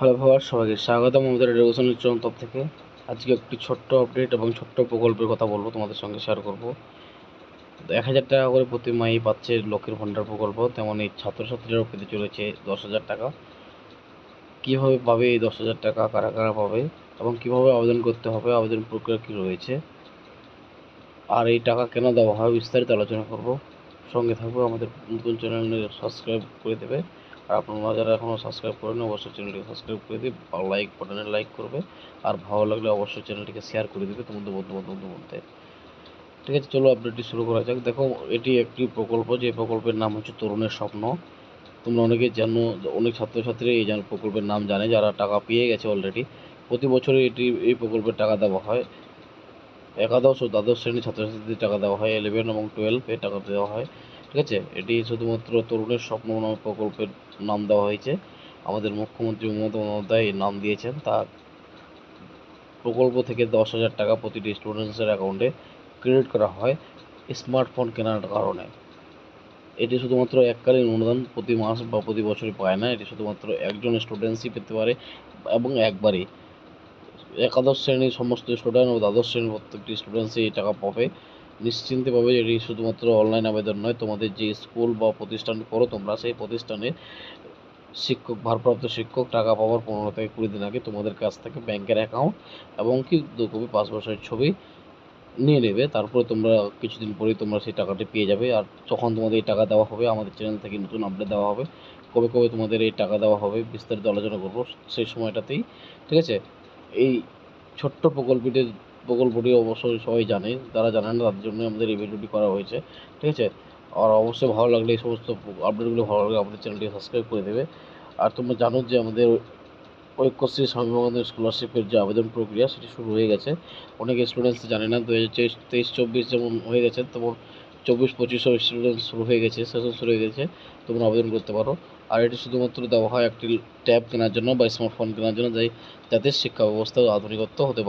Hello ভাবার সবাইকে স্বাগতম আমাদের রেগুলেশনের চরম থেকে। আজকে একটি ছোট্ট আপডেট এবং ছোট্ট প্রকল্পের কথা বলব, তোমাদের সঙ্গে শেয়ার করব। এক হাজার টাকা করে প্রতি মাই পাচ্ছে লক্ষ্মীর ভাণ্ডার প্রকল্প তেমন এই ছাত্রছাত্রীরাও পেতে চলেছে দশ হাজার টাকা। কীভাবে পাবে এই দশ হাজার টাকা, কারা কারা পাবে এবং কীভাবে আবেদন করতে হবে, আবেদন প্রক্রিয়া কী রয়েছে, আর এই টাকা কেন দেওয়া হয়, বিস্তারিত আলোচনা করব। সঙ্গে থাকব আমাদের নতুন চ্যানেল সাবস্ক্রাইব করে দেবে। আপনারা যারা এখনও সাবস্ক্রাইব করেন অবশ্যই চ্যানেলটিকে সাবস্ক্রাইব করে দিই আর লাইক বাটনে লাইক করবে। আর ভালো লাগলে অবশ্যই চ্যানেলটিকে শেয়ার করে দেবে তোমাদের বন্ধু বান্ধবদের মধ্যে। ঠিক আছে, চলো আপডেটটি শুরু করা যাক। দেখো, এটি একটি প্রকল্প, যে প্রকল্পের নাম হচ্ছে তরুণের স্বপ্ন। তোমরা অনেকে জানো, অনেক ছাত্রছাত্রী এই প্রকল্পের নাম জানে, যারা টাকা পেয়ে গেছে অলরেডি প্রতি বছরে এটি, এই প্রকল্পের টাকা দেওয়া হয়। একাদশ ও দ্বাদশ শ্রেণির ছাত্রছাত্রীদের টাকা দেওয়া হয় ইলেভেন এবং টুয়েলভে টাকা দেওয়া হয়। ঠিক আছে? এটি শুধুমাত্র তরুণের স্বপ্ন প্রকল্পের নাম দেওয়া হয়েছে। আমাদের মুখ্যমন্ত্রী মমতা বন্দ্যোপাধ্যায় এই নাম দিয়েছেন। তার প্রকল্প থেকে দশ হাজার টাকা প্রতিটি স্টুডেন্টসের অ্যাকাউন্টে ক্রেডিট করা হয় স্মার্টফোন কেনার কারণে। এটি শুধুমাত্র এককালীন অনুদান প্রতি মাস বা প্রতি বছরই পায় না। এটি শুধুমাত্র একজন স্টুডেন্টসই পেতে পারে এবং একবারই। একাদশ শ্রেণির সমস্ত স্টুডেন্ট ও দ্বাদশ শ্রেণির প্রত্যেকটি স্টুডেন্টসই এই টাকা পাবে। নিশ্চিন্তে পাবে এটি শুধুমাত্র অনলাইন আবেদন নয়, তোমাদের যে স্কুল বা প্রতিষ্ঠান করো, তোমরা সেই প্রতিষ্ঠানে শিক্ষক, ভারপ্রাপ্ত শিক্ষক টাকা পাওয়ার পনেরো থেকে কুড়ি দিন আগে তোমাদের কাছ থেকে ব্যাংকের অ্যাকাউন্ট এবং কি দু কপি বছরের ছবি নিয়ে নেবে। তারপরে তোমরা কিছুদিন পরেই তোমরা সেই টাকাটি পেয়ে যাবে। আর যখন তোমাদের এই টাকা দেওয়া হবে, আমাদের চ্যানেল থেকে নতুন আপডেট দেওয়া হবে, কবে কবে তোমাদের এই টাকা দেওয়া হবে বিস্তারিত আলোচনা করব সেই সময়টাতেই, ঠিক আছে? এই ছোট্ট প্রকল্পটি প্রকল্পটি অবশ্যই সবাই জানে, যারা জানেন না তাদের জন্য আমাদের এই ভিডিওটি করা হয়েছে, ঠিক আছে? আর অবশ্যই ভালো লাগলে এই সমস্ত আপডেটগুলো ভালো লাগলে আমাদের চ্যানেলটি সাবস্ক্রাইব করে দেবে। আর তোমরা জানো যে আমাদের ঐক্যশ্রী স্বামী বিবেকানন্দ স্কলারশিপের যে আবেদন প্রক্রিয়া, সেটি শুরু হয়ে গেছে। অনেক স্টুডেন্টস জানে না দু হাজার তেইশ, চব্বিশ যেমন হয়ে গেছে, তেমন চব্বিশ পঁচিশও স্টুডেন্ট শুরু হয়ে গেছে সেশন শুরু হয়ে গেছে, তোমরা আবেদন করতে পারো। আর এটি শুধুমাত্র দেওয়া হয় একটি ট্যাব কেনার জন্য বা স্মার্টফোন কেনার জন্য, যাই যাতে শিক্ষা ব্যবস্থা আধুনিকত্ব হতে পারে।